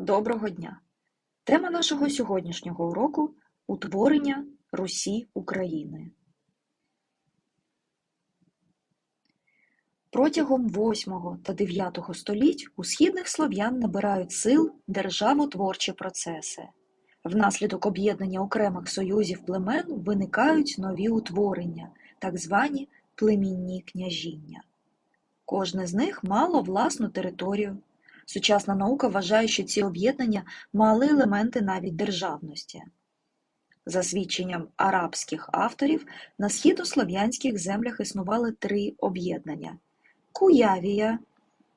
Доброго дня! Тема нашого сьогоднішнього уроку утворення Русі України. Протягом 8 та 9 століть у східних слов'ян набирають сил державотворчі процеси. Внаслідок об'єднання окремих союзів племен виникають нові утворення, так звані племінні княжіння. Кожне з них мало власну територію. Сучасна наука вважає, що ці об'єднання мали елементи навіть державності. За свідченням арабських авторів, на східнослов'янських землях існували три об'єднання: Куявія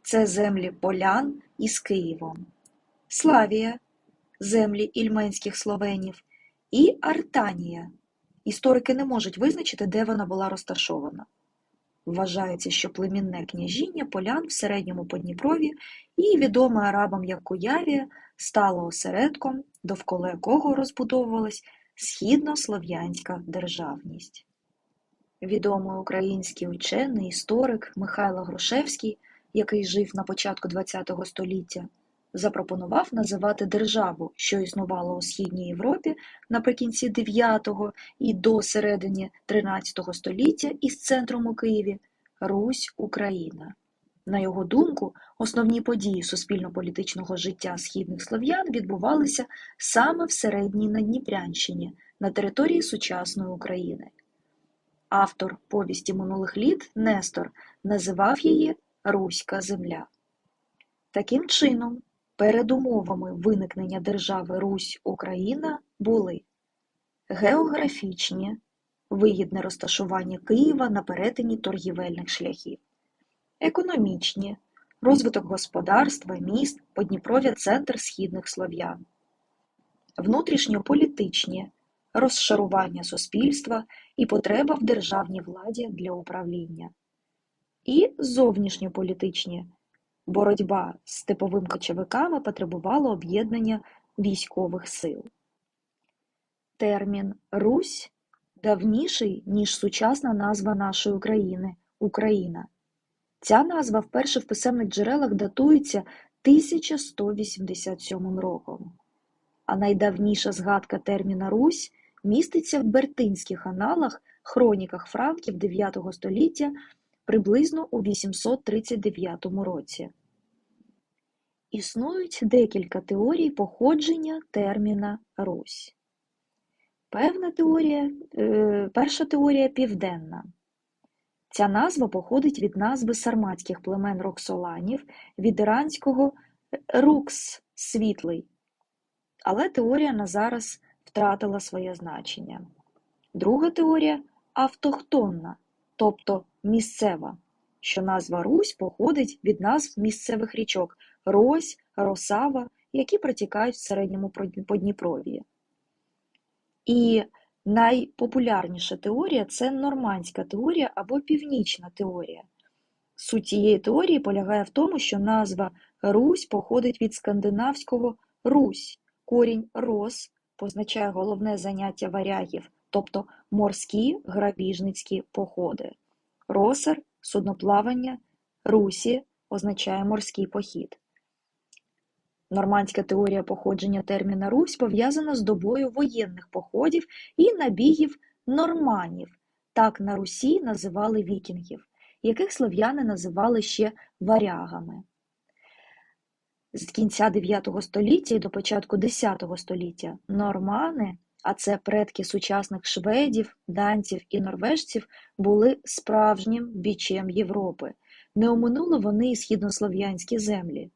це землі полян із Києвом, Славія землі ільменських словенів, і Артанія. Історики не можуть визначити, де вона була розташована. Вважається, що племінне княжіння полян в середньому Подніпрові і відоме арабам як Куявія стало осередком, довкола якого розбудовувалась східнослов'янська державність. Відомий український учений, історик Михайло Грушевський, який жив на початку ХХ століття, запропонував називати державу, що існувала у Східній Європі наприкінці IX і до середини XIII століття із центром у Києві Русь Україна. На його думку, основні події суспільно-політичного життя східних слов'ян відбувалися саме в середній Надніпрянщині на території сучасної України. Автор повісті минулих літ Нестор називав її Руська земля. Таким чином, передумовами виникнення держави Русь Україна були географічні, вигідне розташування Києва на перетині торгівельних шляхів, економічні, розвиток господарства, міст, Подніпров'я – центр східних слов'ян, внутрішньополітичні, розшарування суспільства і потреба в державній владі для управління, і зовнішньополітичні боротьба з степовими кочовиками потребувала об'єднання військових сил. Термін «Русь» давніший, ніж сучасна назва нашої країни – Україна. Ця назва вперше в писемних джерелах датується 1187 роком, а найдавніша згадка терміна «Русь» міститься в бертинських аналах, хроніках франків IX століття приблизно у 839 році. Існують декілька теорій походження терміна «Русь». Певна теорія, е, перша теорія південна. Ця назва походить від назви сарматських племен роксоланів від іранського «рукс» – світлий, але теорія на зараз втратила своє значення. Друга теорія автохтонна, тобто місцева, що назва Русь походить від назв місцевих річок Рось, Росава, які протікають в середньому Подніпров'ї. І найпопулярніша теорія це нормандська теорія або північна теорія. Суть цієї теорії полягає в тому, що назва Русь походить від скандинавського Русь, корінь Рос позначає головне заняття варягів, тобто морські грабіжницькі походи. Росер судноплавання, Русі означає морський похід. Нормандська теорія походження терміна Русь пов'язана з добою воєнних походів і набігів норманів, так на Русі називали вікінгів, яких слов'яни називали ще варягами. З кінця IX століття і до початку X століття нормани, а це предки сучасних шведів, данців і норвежців, були справжнім бічем Європи. Не оминули вони і східнослов'янські землі.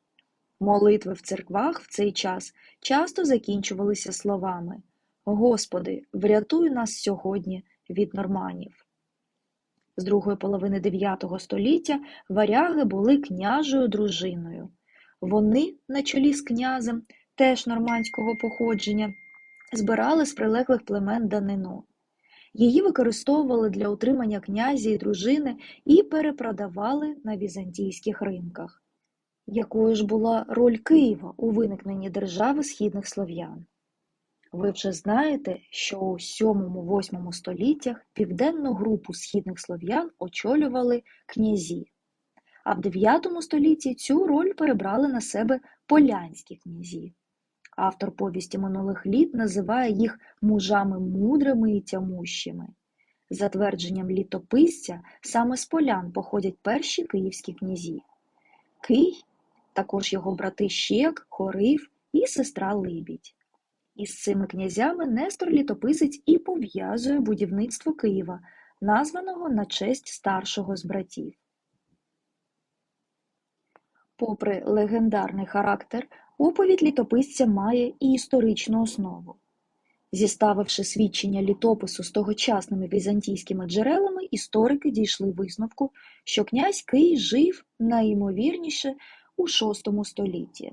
Молитви в церквах в цей час часто закінчувалися словами Господи, врятуй нас сьогодні від норманів. З другої половини IX століття варяги були княжою дружиною. Вони, на чолі з князем, теж нормандського походження, збирали з прилеглих племен данину. Її використовували для утримання князя і дружини і перепродавали на візантійських ринках. Якою ж була роль Києва у виникненні держави східних слов'ян? Ви вже знаєте, що у VII-VIII століттях південну групу східних слов'ян очолювали князі. а в IX столітті цю роль перебрали на себе полянські князі. Автор повісті минулих літ називає їх мужами мудрими і тямущими. За твердженням літописця, саме з полян походять перші київські князі. Кий, також його брати Щек, Хорив і сестра Либідь. Із цими князями Нестор Літописець і пов'язує будівництво Києва, названого на честь старшого з братів. Попри легендарний характер, оповідь літописця має і історичну основу. Зіставивши свідчення літопису з тогочасними візантійськими джерелами, історики дійшли висновку, що князь Кий жив найімовірніше у VI столітті.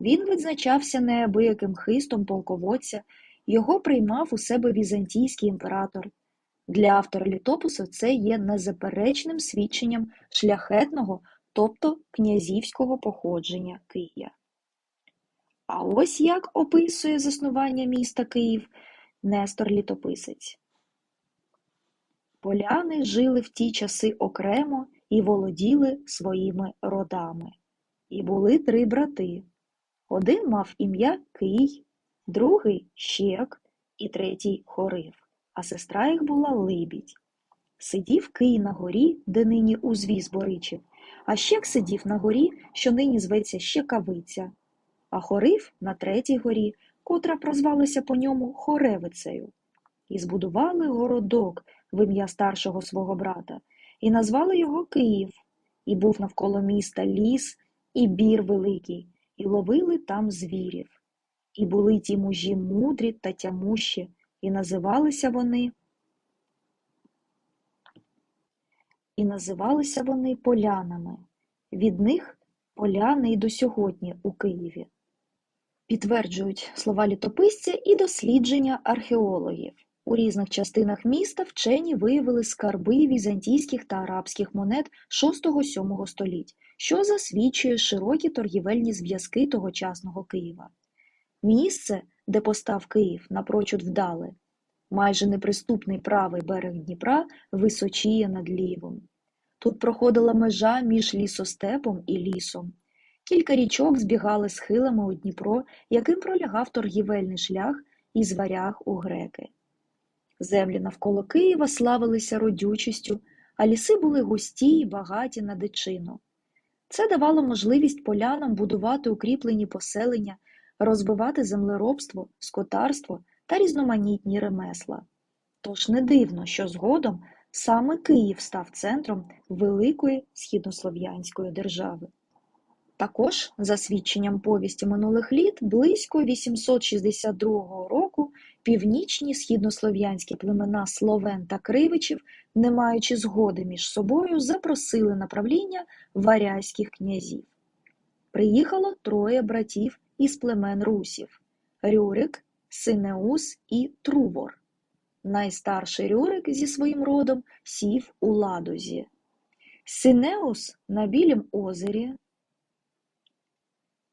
Він відзначався неабияким хистом полководця, його приймав у себе візантійський імператор. Для автора літопису це є незаперечним свідченням шляхетного, тобто князівського походження Кия. А ось як описує заснування міста Київ Нестор Літописець. Поляни жили в ті часи окремо і володіли своїми родами. І були три брати. Один мав ім'я Кий, другий Щек і третій Хорив, а сестра їх була Либідь. Сидів Кий на горі, де нині узвіз Боричів, а Щек сидів на горі, що нині зветься Щекавиця, а Хорив на третій горі, котра прозвалася по ньому Хоревицею. І збудували городок в ім'я старшого свого брата, і назвали його Київ, і був навколо міста ліс і бір великий, і ловили там звірів. І були ті мужі мудрі та тямущі, і називалися вони і називалися вони полянами. Від них поляни й до сьогодні у Києві. Підтверджують слова літописця і дослідження археологів. У різних частинах міста вчені виявили скарби візантійських та арабських монет VI-VII століть, що засвідчує широкі торгівельні зв'язки тогочасного Києва. Місце, де постав Київ, напрочуд вдале, майже неприступний правий берег Дніпра височіє над лівом. Тут проходила межа між лісостепом і лісом. Кілька річок збігали схилами у Дніпро, яким пролягав торгівельний шлях із варяг у греки. Землі навколо Києва славилися родючістю, а ліси були густі й багаті на дичину. Це давало можливість полянам будувати укріплені поселення, розбивати землеробство, скотарство та різноманітні ремесла. Тож не дивно, що згодом саме Київ став центром великої східнослов'янської держави. Також, за свідченням повісті минулих літ, близько 862 року північні східнослов'янські племена Словен та Кривичів, не маючи згоди між собою, запросили на правління варязьких князів. Приїхало троє братів із племен русів Рюрик, Синеус і Трувор. Найстарший Рюрик зі своїм родом сів у ладозі. Синеус на Білім озері,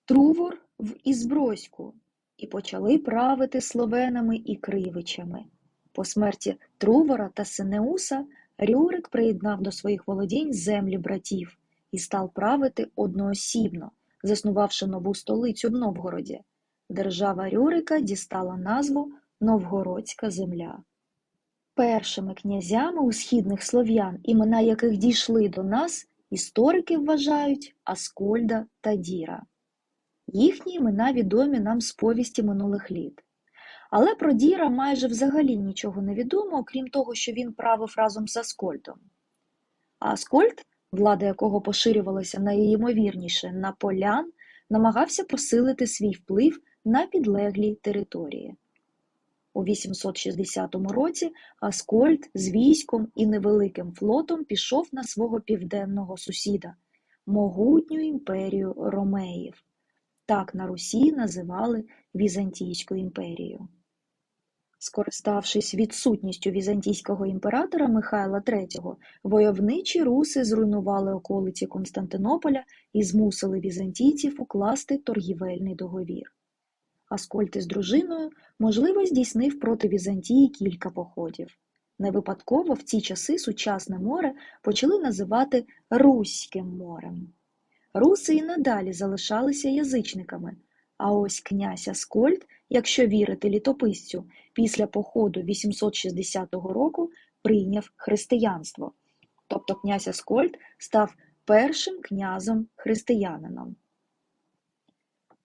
Трувор в Ізброську і почали правити словенами і кривичами. По смерті Трувора та Синеуса Рюрик приєднав до своїх володінь землі братів і став правити одноосібно, заснувавши нову столицю в Новгороді. Держава Рюрика дістала назву Новгородська земля. Першими князями у східних слов'ян, імена яких дійшли до нас, історики вважають Аскольда та Діра. Їхні імена відомі нам з повісті минулих літ. Але про Діра майже взагалі нічого не відомо, окрім того, що він правив разом з Аскольдом. Аскольд, влада якого поширювалася найімовірніше на полян, намагався посилити свій вплив на підлеглі території. У 860 році Аскольд з військом і невеликим флотом пішов на свого південного сусіда могутню імперію Ромеїв. Так на Русі називали Візантійську імперію. Скориставшись відсутністю візантійського імператора Михайла III, войовничі руси зруйнували околиці Константинополя і змусили візантійців укласти торгівельний договір. Аскольд із дружиною, можливо, здійснив проти Візантії кілька походів. Не випадково в ці часи сучасне море почали називати Руським морем. Руси і надалі залишалися язичниками, а ось князь Аскольд, якщо вірити літописцю, після походу 860 року прийняв християнство. Тобто князь Аскольд став першим князем-християнином.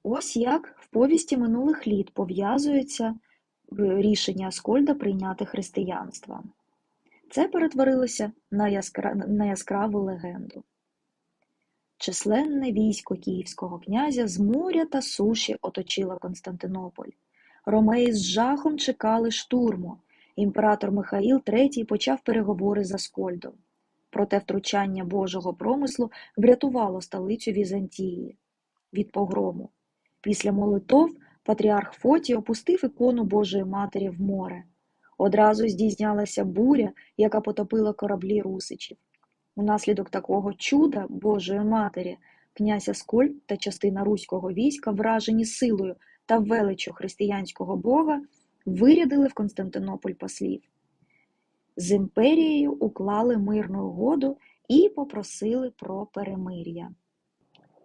Ось як в повісті минулих літ пов'язується рішення Аскольда прийняти християнство. Це перетворилося на, яскра... на яскраву легенду. Численне військо київського князя з моря та суші оточило Константинополь. Ромеї з жахом чекали штурму. Імператор Михаїл III почав переговори з Аскольдом. Проте втручання Божого промислу врятувало столицю Візантії від погрому. Після молитов патріарх Фотій опустив ікону Божої Матері в море. Одразу здійснялася буря, яка потопила кораблі русичів. Унаслідок такого чуда Божої Матері князь Аскольд та частина руського війська, вражені силою та величчю християнського бога, вирядили в Константинополь послів. З імперією уклали мирну угоду і попросили про перемир'я.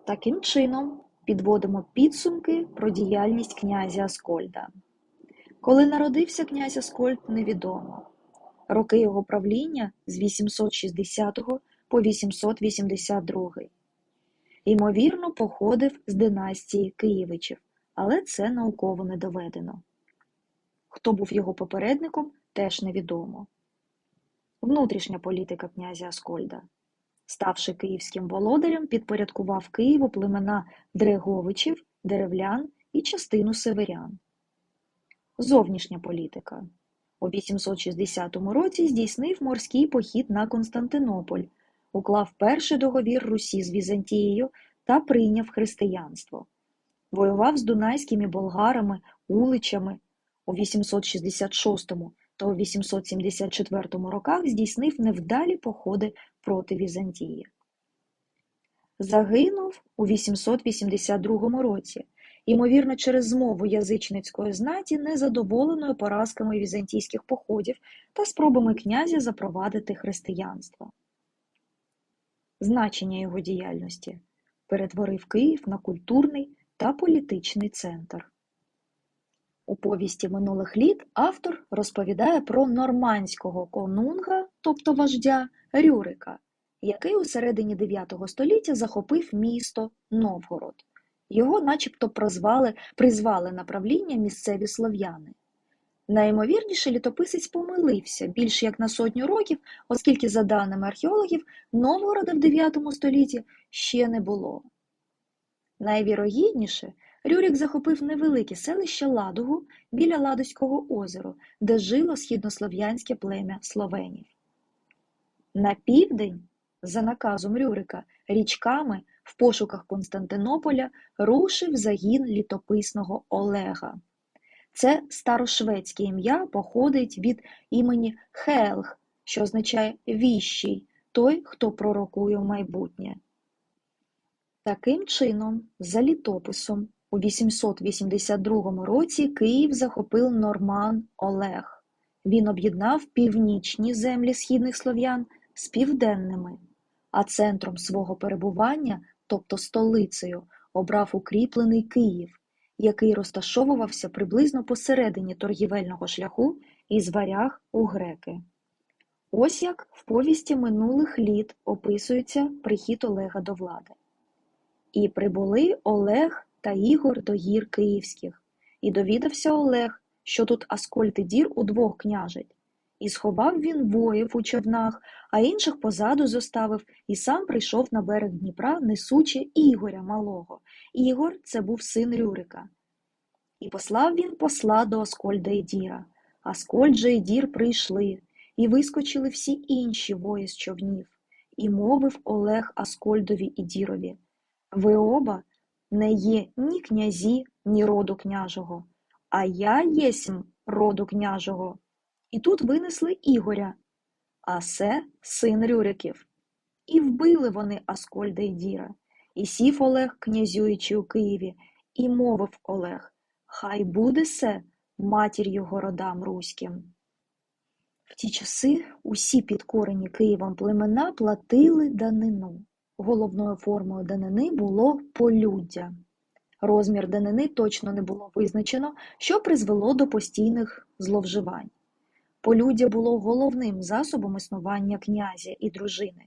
Таким чином, підводимо підсумки про діяльність князя Аскольда. Коли народився князь Аскольд, невідомо. Роки його правління з 860 по 882. Ймовірно, походив з династії Києвичів, але це науково не доведено. Хто був його попередником, теж невідомо. Внутрішня політика князя Аскольда. Ставши київським володарем, підпорядкував Києву племена Дреговичів, деревлян і частину северян. Зовнішня політика. У 860 році здійснив морський похід на Константинополь, уклав перший договір Русі з Візантією та прийняв християнство. Воював з дунайськими болгарами, уличами. У 866 та у 874 роках здійснив невдалі походи проти Візантії. Загинув у 882 році, ймовірно, через змову язичницької знаті, незадоволеною поразками візантійських походів та спробами князя запровадити християнство. Значення його діяльності перетворив Київ на культурний та політичний центр. У повісті минулих літ автор розповідає про нормандського конунга, тобто вождя Рюрика, який у середині IX століття захопив місто Новгород. Його начебто прозвали, призвали на правління місцеві слов'яни. Найімовірніше літописець помилився більш як на сотню років, оскільки, за даними археологів, Новгорода в IX столітті ще не було. Найвірогідніше, Рюрік захопив невелике селище Ладогу біля Ладозького озера, де жило східнослов'янське плем'я словенів. На південь, за наказом Рюрика, річками в пошуках Константинополя рушив загін літописного Олега. Це старошведське ім'я походить від імені Хелг, що означає віщий, той, хто пророкує майбутнє. Таким чином, за літописом, у 882 році Київ захопив норман Олег. Він об'єднав північні землі східних слов'ян з південними, а центром свого перебування, тобто столицею, обрав укріплений Київ, який розташовувався приблизно посередині торгівельного шляху із варяг у греки. Ось як в повісті минулих літ описується прихід Олега до влади. І прибули Олег та Ігор до гір київських, і довідався Олег, що тут Аскольд і Дір удвох княжить. І сховав він воїв у човнах, а інших позаду зоставив, і сам прийшов на берег Дніпра, несучи Ігоря малого. Ігор це був син Рюрика. І послав він посла до Аскольда і Діра. Аскольд же і Дір прийшли, і вискочили всі інші вої з човнів. І мовив Олег Аскольдові і Дірові Ви оба не є ні князі, ні роду княжого, а я єсмь роду княжого. І тут винесли Ігоря, а се син Рюриків. І вбили вони Аскольда й Діра. І сів Олег, князюючи у Києві, і мовив Олег Хай буде се матір'ю городам руським. В ті часи усі підкорені Києвом племена платили данину. Головною формою данини було полюддя. Розмір данини точно не було визначено, що призвело до постійних зловживань. Полюддя було головним засобом існування князя і дружини.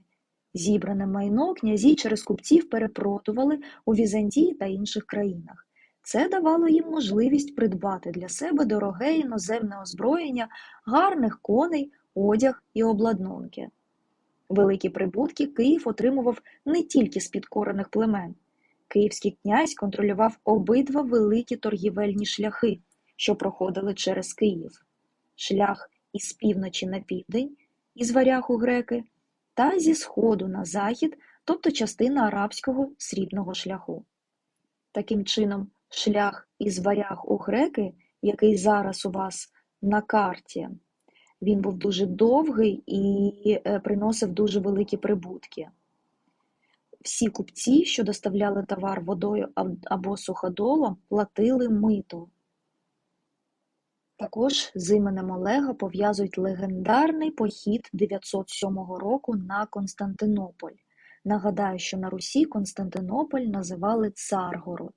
Зібране майно князі через купців перепродували у Візантії та інших країнах. Це давало їм можливість придбати для себе дороге іноземне озброєння, гарних коней, одяг і обладнунки. Великі прибутки Київ отримував не тільки з підкорених племен. Київський князь контролював обидва великі торгівельні шляхи, що проходили через Київ: шлях із півночі на південь, із у греки, та зі сходу на захід, тобто частина арабського срібного шляху. Таким чином, шлях із варяг у греки, який зараз у вас на карті, він був дуже довгий і е, приносив дуже великі прибутки. Всі купці, що доставляли товар водою або суходолом, платили мито. Також з іменем Олега пов'язують легендарний похід 907 року на Константинополь. Нагадаю, що на Русі Константинополь називали Царгород.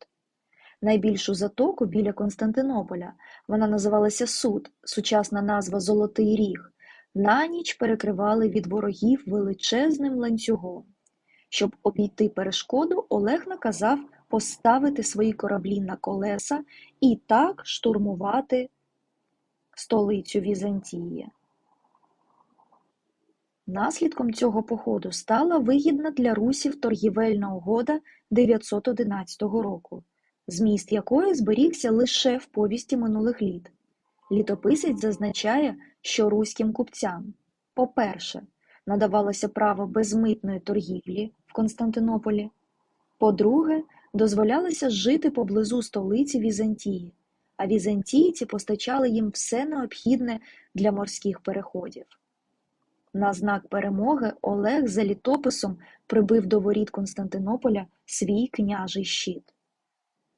Найбільшу затоку біля Константинополя вона називалася Суд, сучасна назва Золотий Ріг. На ніч перекривали від ворогів величезним ланцюгом. Щоб обійти перешкоду, Олег наказав поставити свої кораблі на колеса і так штурмувати столицю Візантії. Наслідком цього походу стала вигідна для русів торгівельна угода 911 року, зміст якої зберігся лише в повісті минулих літ. Літописець зазначає, що руським купцям, по-перше, надавалося право безмитної торгівлі в Константинополі, по-друге, дозволялося жити поблизу столиці Візантії, а візантійці постачали їм все необхідне для морських переходів. На знак перемоги Олег за літописом прибив до воріт Константинополя свій княжий щит.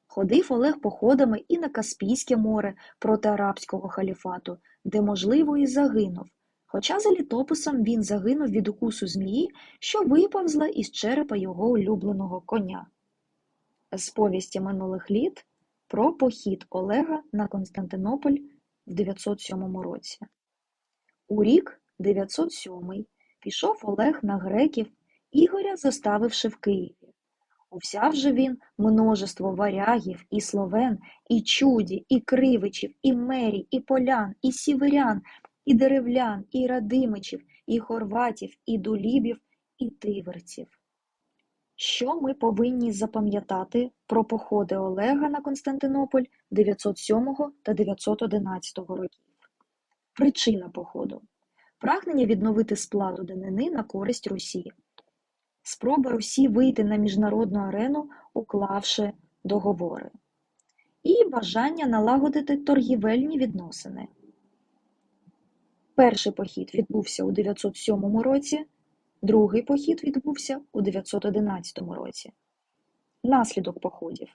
Ходив Олег походами і на Каспійське море проти арабського халіфату, де, можливо, і загинув, хоча за літописом він загинув від укусу змії, що виповзла із черепа його улюбленого коня. З повісті минулих літ про похід Олега на Константинополь в 907 році. У рік 907 пішов Олег на греків, Ігоря заставивши в Києві. Узяв же він множество варягів, і словен, і чуді, і кривичів, і мерій, і полян, і сіверян, і деревлян, і радимичів, і хорватів, і дулібів, і тиверців. Що ми повинні запам'ятати про походи Олега на Константинополь 907 та 911 років? Причина походу прагнення відновити сплату данини на користь Русі, спроба Русі вийти на міжнародну арену, уклавши договори, і бажання налагодити торгівельні відносини. Перший похід відбувся у 907 році, другий похід відбувся у 911 році. Наслідок походів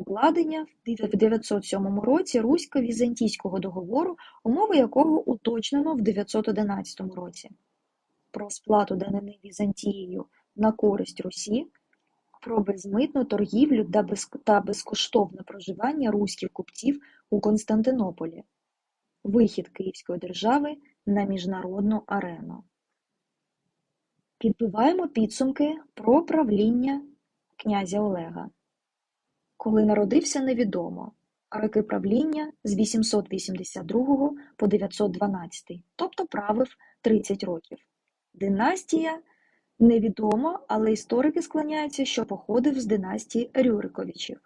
укладення в 907 році Русько-Візантійського договору, умови якого уточнено в 911 році, про сплату данини Візантією на користь Русі, про безмитну торгівлю та безкоштовне проживання руських купців у Константинополі, вихід Київської держави на міжнародну арену. Підбиваємо підсумки про правління князя Олега. Коли народився невідомо, роки правління з 882 по 912, тобто правив 30 років. Династія невідома, але історики склоняються, що походив з династії Рюриковичів.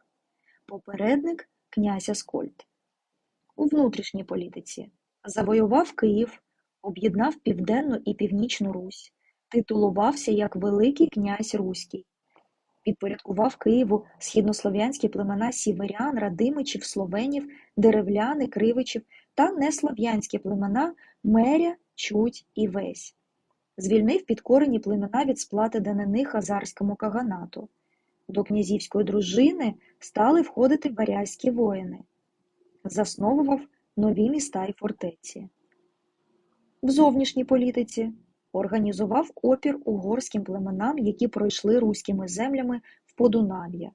Попередник князь Аскольд. У внутрішній політиці завоював Київ, об'єднав Південну і Північну Русь, титулувався як Великий князь Руський, підпорядкував Києву східнослов'янські племена сіверян, радимичів, словенів, деревляни, кривичів та неслов'янські племена Меря, Чуть і Весь. Звільнив підкорені племена від сплати данини хазарському каганату. До князівської дружини стали входити варязькі воїни. Засновував нові міста й фортеці. В зовнішній політиці організував опір угорським племенам, які пройшли руськими землями в Подунав'я.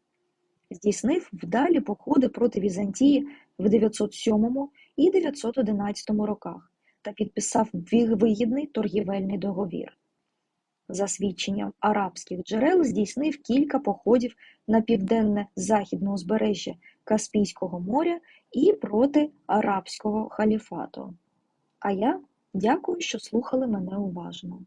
Здійснив вдалі походи проти Візантії в 907 і 911 роках та підписав вигідний торгівельний договір. За свідченням арабських джерел здійснив кілька походів на південне західне узбережжя Каспійського моря і проти арабського халіфату. А я дякую, що слухали мене уважно.